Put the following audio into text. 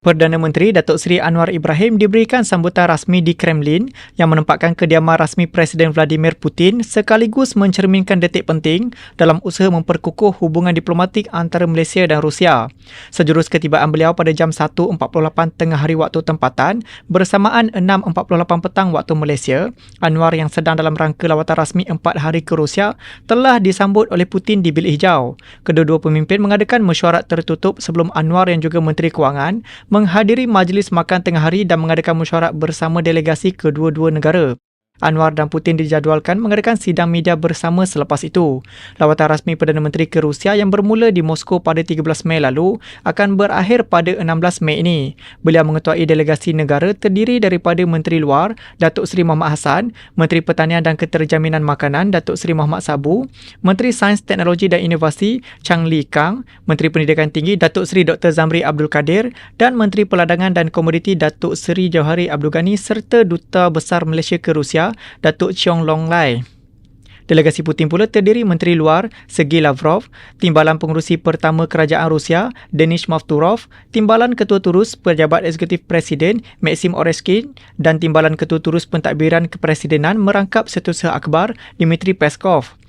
Perdana Menteri Datuk Seri Anwar Ibrahim diberikan sambutan rasmi di Kremlin yang menempatkan kediaman rasmi Presiden Vladimir Putin sekaligus mencerminkan detik penting dalam usaha memperkukuh hubungan diplomatik antara Malaysia dan Rusia. Sejurus ketibaan beliau pada jam 1.48 tengah hari waktu tempatan bersamaan 6.48 petang waktu Malaysia, Anwar yang sedang dalam rangka lawatan rasmi 4 hari ke Rusia telah disambut oleh Putin di Bilik Hijau. Kedua-dua pemimpin mengadakan mesyuarat tertutup sebelum Anwar yang juga Menteri Kewangan menghadiri majlis makan tengah hari dan mengadakan mesyuarat bersama delegasi kedua-dua negara. Anwar dan Putin dijadualkan mengadakan sidang media bersama selepas itu. Lawatan rasmi Perdana Menteri ke Rusia yang bermula di Moskow pada 13 Mei lalu akan berakhir pada 16 Mei ini. Beliau mengetuai delegasi negara terdiri daripada Menteri Luar Datuk Seri Muhammad Hassan, Menteri Pertanian dan Keterjaminan Makanan Datuk Seri Muhammad Sabu, Menteri Sains Teknologi dan Inovasi Chang Li Kang, Menteri Pendidikan Tinggi Datuk Seri Dr. Zamri Abdul Kadir dan Menteri Peladangan dan Komoditi Datuk Seri Johari Abdul Ghani serta Duta Besar Malaysia ke Rusia Datuk Cheong Long Lai. Delegasi Putin pula terdiri Menteri Luar Sergei Lavrov, Timbalan Pengurusi Pertama Kerajaan Rusia Denis Mavturov, Timbalan Ketua Turus Pejabat Eksekutif Presiden Maxim Oreskin dan Timbalan Ketua Turus Pentadbiran Kepresidenan Merangkap Setiausaha Akbar Dmitry Peskov.